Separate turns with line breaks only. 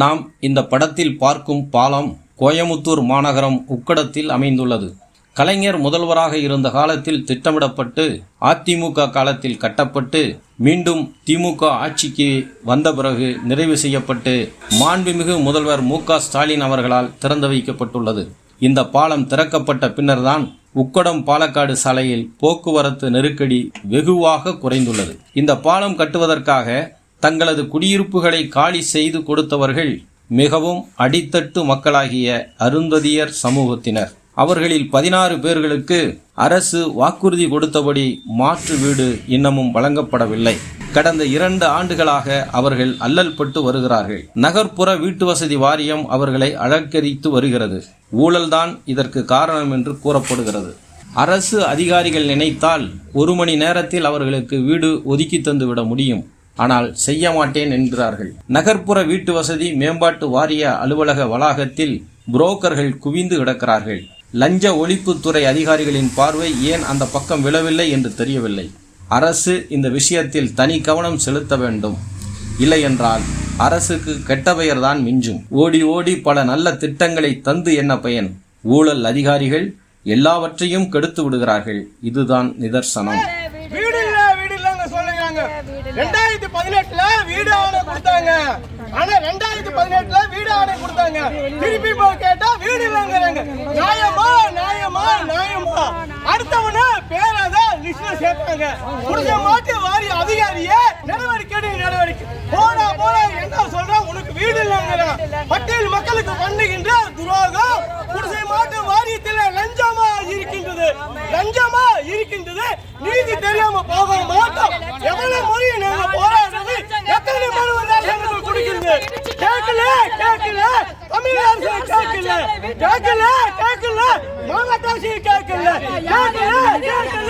நாம் இந்த படத்தில் பார்க்கும் பாலம் கோயமுத்தூர் மாநகரம் உக்கடத்தில் அமைந்துள்ளது. கலைஞர் முதல்வராக இருந்த காலத்தில் திட்டமிடப்பட்டு அதிமுக காலத்தில் கட்டப்பட்டு மீண்டும் திமுக ஆட்சிக்கு வந்த பிறகு நிறைவு செய்யப்பட்டு மாண்புமிகு முதல்வர் மு க ஸ்டாலின் அவர்களால் திறந்து வைக்கப்பட்டுள்ளது. இந்த பாலம் திறக்கப்பட்ட பின்னர்தான் உக்கடம் பாலக்காடு சாலையில் போக்குவரத்து நெருக்கடி வெகுவாக குறைந்துள்ளது. இந்த பாலம் கட்டுவதற்காக தங்களது குடியிருப்புகளை காலி செய்து கொடுத்தவர்கள் மிகவும் அடித்தட்டு மக்களாகிய அருந்ததியர் சமூகத்தினர். அவர்களில் பதினாறு பேர்களுக்கு அரசு வாக்குறுதி கொடுத்தபடி மாற்று வீடு இன்னமும் வழங்கப்படவில்லை. கடந்த இரண்டு ஆண்டுகளாக அவர்கள் அல்லல் பட்டு வருகிறார்கள். நகர்ப்புற வீட்டு வசதி வாரியம் அவர்களை அலங்கரித்து வருகிறது. ஊழல்தான் இதற்கு காரணம் என்று கூறப்படுகிறது. அரசு அதிகாரிகள் நினைத்தால் ஒரு மணி நேரத்தில் அவர்களுக்கு வீடு ஒதுக்கி தந்துவிட முடியும். ஆனால் செய்ய மாட்டேன் என்கிறார்கள் நகர்ப்புற வீட்டு வசதி மேம்பாட்டு வாரிய அலுவலக வளாகத்தில் புரோக்கர்கள் குவிந்து கிடக்கிறார்கள். லஞ்ச ஒழிப்புத்துறை அதிகாரிகளின் பார்வை ஏன் அந்த பக்கம் விழவில்லை என்று தெரியவில்லை. அரசு இந்த விஷயத்தில் தனி கவனம் செலுத்த வேண்டும். இல்லை என்றால் அரசுக்கு கெட்ட பெயர்தான் மிஞ்சும். ஓடி ஓடி பல நல்ல திட்டங்களை தந்து என்ன பயன்? ஊழல் அதிகாரிகள் எல்லாவற்றையும் கெடுத்து விடுகிறார்கள். இதுதான் நிதர்சனம்.
வீடு ரெண்டாயிரத்தி பதினெட்டுல வீடு ஆணை கொடுத்தாங்க. ஆனா ரெண்டாயிரத்தி பதினெட்டுல வீடு ஆணை கொடுத்தாங்க. திருப்பி போய் கேட்டா வீடு இல்லைங்கிறாங்க நியாயமா நியாயமா நியாயமா. அடுத்தவன பேராத லிஸ்ட்ல சேர்த்தாங்க. முடிஞ்ச மாட்டு வாரி அதிகாரியே நடவடிக்கை நடவடிக்கை. போனா போனா என்ன சொல்ற? உனக்கு வீடு இல்லைங்கிற பட்டியல் மக்கள் கேட்கல கேட்கல தமிழ் அரசு கேட்கல. கேட்கல கேட்கல மாவட்ட கேட்கல கேட்கல கேட்கல.